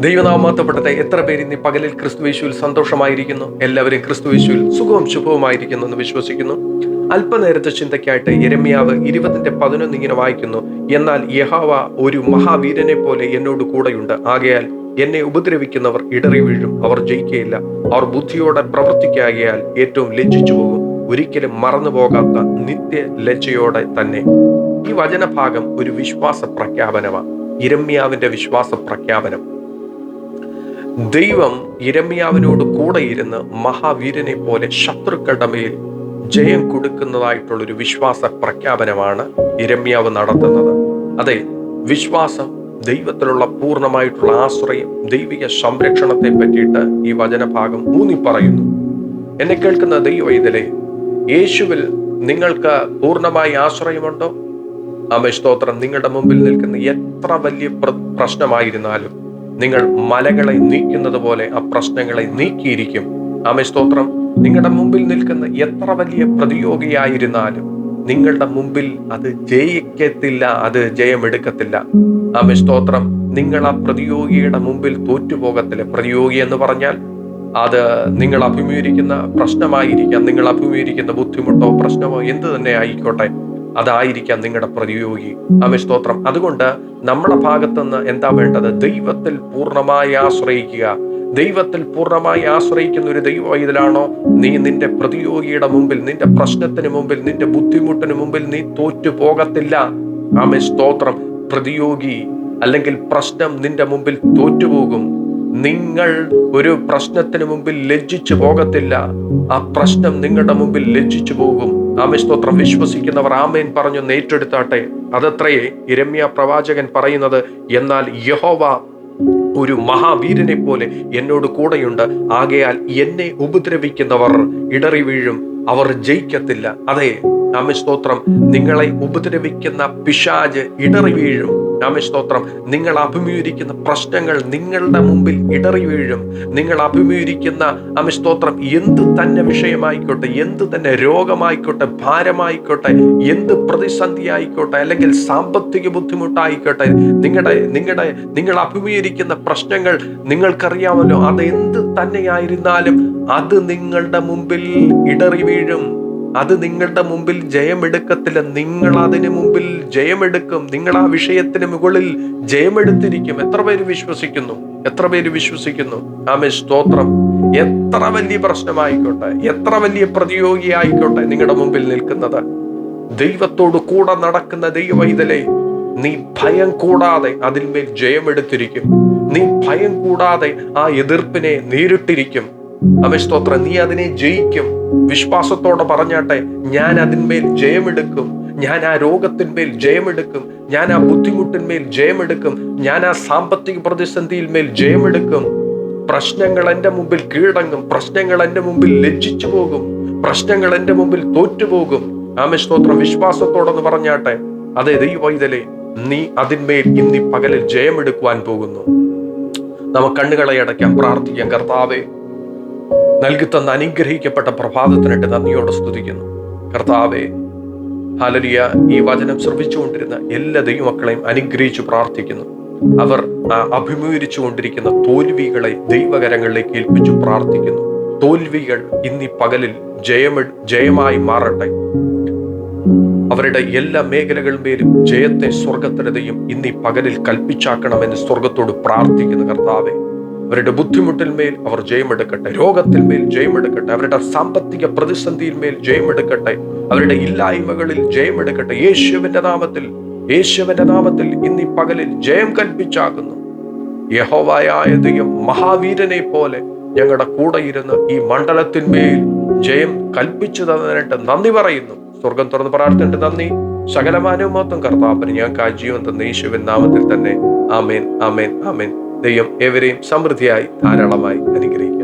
ദൈവനാമത്തപ്പെട്ടെ എത്ര പേര് ഇന്ന് പകലിൽ ക്രിസ്തുവേശുവിൽ സന്തോഷമായിരിക്കുന്നു? എല്ലാവരും ക്രിസ്തുവേശുവിൽ സുഖവും ശുഭവുമായിരിക്കുന്നു എന്ന് വിശ്വസിക്കുന്നു. അല്പനേരത്തെ ചിന്തയ്ക്കായിട്ട് എരമ്യാവ് ഇരുപതിന്റെ പതിനൊന്ന് ഇങ്ങനെ വായിക്കുന്നു. എന്നാൽ യഹാവ ഒരു മഹാവീരനെ പോലെ എന്നോട് കൂടെയുണ്ട്. ആകയാൽ എന്നെ ഉപദ്രവിക്കുന്നവർ ഇടറി വീഴും. അവർ ജയിക്കുകയില്ല അവർ ബുദ്ധിയോടെ പ്രവർത്തിക്കാകയാൽ ഏറ്റവും ലജ്ജിച്ചു പോകും. ഒരിക്കലും മറന്നു പോകാത്ത നിത്യ ലജ്ജയോടെ തന്നെ. ഈ വചനഭാഗം ഒരു വിശ്വാസ പ്രഖ്യാപനമാണ് ഇരമ്യാവിന്റെ വിശ്വാസ പ്രഖ്യാപനം ദൈവം ഇരമ്യാവിനോട് കൂടെയിരുന്ന് മഹാവീരനെ പോലെ ശത്രുക്കളുടെ മേൽ ജയം കൊടുക്കുന്നതായിട്ടുള്ള ഒരു വിശ്വാസ പ്രഖ്യാപനമാണ് ഇരമ്യാവ് നടത്തുന്നത്. അതെ വിശ്വാസം ദൈവത്തിലുള്ള പൂർണമായിട്ടുള്ള ആശ്രയം ദൈവിക സംരക്ഷണത്തെ പറ്റിയിട്ട് ഈ വചനഭാഗം ഊന്നി പറയുന്നു എന്നെ കേൾക്കുന്ന ദൈവ ഇതിലെ യേശുവിൽ നിങ്ങൾക്ക് പൂർണമായി ആശ്രയമുണ്ടോ? ആമേ സ്തോത്രം. നിങ്ങളുടെ മുമ്പിൽ നിൽക്കുന്ന എത്ര വലിയ പ്രശ്നമായിരുന്നാലും നിങ്ങൾ മലകളെ നീക്കുന്നത് പോലെ ആ പ്രശ്നങ്ങളെ നീക്കിയിരിക്കും. ആമേ സ്തോത്രം. നിങ്ങളുടെ മുമ്പിൽ നിൽക്കുന്ന എത്ര വലിയ പ്രതിയോഗിയായിരുന്നാലും നിങ്ങളുടെ മുമ്പിൽ അത് ജയിക്കത്തില്ല അത് ജയമെടുക്കത്തില്ല. ആമേ സ്തോത്രം. നിങ്ങൾ ആ പ്രതിയോഗിയുടെ മുമ്പിൽ തോറ്റുപോകത്തില്ല. പ്രതിയോഗി എന്ന് പറഞ്ഞാൽ അത് നിങ്ങൾ അഭിമുഖീകരിക്കുന്ന പ്രശ്നമായിരിക്കാം. നിങ്ങൾ അഭിമുഖീകരിക്കുന്ന ബുദ്ധിമുട്ടോ പ്രശ്നമോ എന്ത് തന്നെ ആയിക്കോട്ടെ. അതായിരിക്കാം നിങ്ങളുടെ പ്രതിയോഗി. ആമേ സ്തോത്രം. അതുകൊണ്ട് നമ്മുടെ ഭാഗത്തുനിന്ന് എന്താ വേണ്ടത്? ദൈവത്തിൽ പൂർണമായി ആശ്രയിക്കുക. ദൈവത്തിൽ പൂർണമായി ആശ്രയിക്കുന്ന ഒരു ദൈവ ഇതിലാണോ നീ നിന്റെ പ്രതിയോഗിയുടെ മുമ്പിൽ നിന്റെ പ്രശ്നത്തിന് മുമ്പിൽ നിന്റെ ബുദ്ധിമുട്ടിന് മുമ്പിൽ നീ തോറ്റു പോകത്തില്ല. ആമേ സ്തോത്രം. പ്രതിയോഗി അല്ലെങ്കിൽ പ്രശ്നം നിന്റെ മുമ്പിൽ തോറ്റുപോകും നിങ്ങൾ ഒരു പ്രശ്നത്തിന് മുമ്പിൽ ലജ്ജിച്ചു പോകത്തില്ല. ആ പ്രശ്നം നിങ്ങളുടെ മുമ്പിൽ ലജ്ജിച്ചു പോകും. ആമേ സ്തോത്രം. വിശ്വസിക്കുന്നവർ ആമേൻ പറഞ്ഞു നേറ്റെടുത്താട്ടെ. അതത്രയേ ഇരമ്യ പ്രവാചകൻ പറയുന്നത്. എന്നാൽ യഹോവ ഒരു മഹാവീരനെ പോലെ എന്നോട് കൂടെയുണ്ട്. ആകയാൽ എന്നെ ഉപദ്രവിക്കുന്നവർ ഇടറി വീഴും. അവർ ജയിക്കത്തില്ല. അതെ. ആമേ സ്തോത്രം. നിങ്ങളെ ഉപദ്രവിക്കുന്ന പിശാജ് ഇടറി വീഴും. ആമേ സ്തോത്രം നിങ്ങൾ അഭിമുഖീകരിക്കുന്ന പ്രശ്നങ്ങൾ നിങ്ങളുടെ മുമ്പിൽ ഇടറി വീഴും. നിങ്ങൾ അഭിമുഖീകരിക്കുന്ന ആമേ സ്തോത്രം എന്ത് തന്നെ വിഷയമായിക്കോട്ടെ എന്ത് തന്നെ രോഗമായിക്കോട്ടെ ഭാരമായിക്കോട്ടെ എന്ത് പ്രതിസന്ധി ആയിക്കോട്ടെ അല്ലെങ്കിൽ സാമ്പത്തിക ബുദ്ധിമുട്ടായിക്കോട്ടെ നിങ്ങളുടെ നിങ്ങളുടെ നിങ്ങൾ അഭിമുഖീകരിക്കുന്ന പ്രശ്നങ്ങൾ നിങ്ങൾക്കറിയാമല്ലോ. അത് എന്ത് തന്നെയായിരുന്നാലും അത് നിങ്ങളുടെ മുമ്പിൽ ഇടറി വീഴും. അത് നിങ്ങളുടെ മുമ്പിൽ ജയമെടുക്കത്തില്ല. നിങ്ങൾ അതിന് മുമ്പിൽ ജയമെടുക്കും. നിങ്ങൾ ആ വിഷയത്തിന് മുകളിൽ ജയമെടുത്തിരിക്കും. എത്ര പേര് വിശ്വസിക്കുന്നു? എത്ര പേര് വിശ്വസിക്കുന്നു? ആമേ സ്തോത്രം. എത്ര വലിയ പ്രശ്നമായിക്കോട്ടെ? എത്ര വലിയ പ്രതിയോഗി ആയിക്കോട്ടെ നിങ്ങളുടെ മുമ്പിൽ നിൽക്കുന്നത്? ദൈവത്തോട് കൂടെ നടക്കുന്ന ദൈവവൈതലെ നീ ഭയം കൂടാതെ അതിന്മേൽ ജയമെടുത്തിരിക്കും. നീ ഭയം കൂടാതെ ആ എതിർപ്പിനെ നേരിട്ടിരിക്കും. അമസ്തോത്രം നീ അതിനെ ജയിക്കും. വിശ്വാസത്തോടെ പറഞ്ഞാട്ടെ ഞാൻ അതിന്മേൽ ജയമെടുക്കും. ഞാൻ ആ രോഗത്തിന്മേൽ ജയമെടുക്കും. ഞാൻ ആ ബുദ്ധിമുട്ടിന്മേൽ ജയമെടുക്കും. ഞാൻ ആ സാമ്പത്തിക പ്രതിസന്ധിയിൽ മേൽ ജയമെടുക്കും. പ്രശ്നങ്ങൾ എന്റെ മുമ്പിൽ കീഴടങ്ങും. പ്രശ്നങ്ങൾ എന്റെ മുമ്പിൽ ലജ്ജിച്ചു പോകും. പ്രശ്നങ്ങൾ എന്റെ മുമ്പിൽ തോറ്റുപോകും. ആമസ്തോത്രം വിശ്വാസത്തോടെന്ന് പറഞ്ഞാട്ടെ അതെ ദൈവൈതലേ നീ അതിന്മേൽ ഇന്ന് പകലിൽ ജയമെടുക്കുവാൻ പോകുന്നു. നമുക്ക് കണ്ണുകളെ അടയ്ക്കാം പ്രാർത്ഥിക്കാം. കർത്താവേ നൽകി തന്ന അനുഗ്രഹിക്കപ്പെട്ട പ്രഭാതത്തിനായിട്ട് നന്ദിയോടെ സ്തുതിക്കുന്നു. കർത്താവെ ഹാലലിയ ഈ വചനം ശ്രമിച്ചുകൊണ്ടിരുന്ന എല്ലാ ദൈവമക്കളെയും അനുഗ്രഹിച്ചു പ്രാർത്ഥിക്കുന്നു. അവർ അഭിമുഖീകരിച്ചു കൊണ്ടിരിക്കുന്ന തോൽവികളെ ദൈവകരങ്ങളിലേക്ക് ഏൽപ്പിച്ചു പ്രാർത്ഥിക്കുന്നു. തോൽവികൾ ഇന്നീ പകലിൽ ജയമ ജയമായി മാറട്ടെ. അവരുടെ എല്ലാ മേഖലകളിന്മേലും ജയത്തെ സ്വർഗത്തിനതയും ഇന്നീ പകലിൽ കൽപ്പിച്ചാക്കണമെന്ന് സ്വർഗത്തോട് പ്രാർത്ഥിക്കുന്ന കർത്താവെ. അവരുടെ ബുദ്ധിമുട്ടിന്മേൽ അവർ ജയമെടുക്കട്ടെ രോഗത്തിന്മേൽ ജയമെടുക്കട്ടെ അവരുടെ സാമ്പത്തിക പ്രതിസന്ധിയിന്മേൽ ജയമെടുക്കട്ടെ അവരുടെ ഇല്ലായ്മകളിൽ ജയമെടുക്കട്ടെ. യേശുവിന്റെ നാമത്തിൽ യേശുവിന്റെ നാമത്തിൽ ഇന്നീ പകലിൽ ജയം കൽപ്പിച്ചാകുന്നു. യഹോവായ ദൈവം മഹാവീരനെ പോലെ ഞങ്ങളുടെ കൂടെ ഇരുന്ന് ഈ മണ്ഡലത്തിന്മേൽ ജയം കൽപ്പിച്ചു തന്നതിനായിട്ട് നന്ദി പറയുന്നു. സ്വർഗം തുറന്ന് പ്രാർത്ഥിച്ചിട്ട് നന്ദി. സകലമാനവും മൊത്തം കർത്താപ്പന് ഞങ്ങൾക്ക് ആ ജീവൻ തന്ന യേശുവിൻ നാമത്തിൽ തന്നെ. ആമേൻ ആമേൻ ആമേൻ. ദൈവം ഏവരെയും സമൃദ്ധിയായി ധാരാളമായി അനുഗ്രഹിക്കും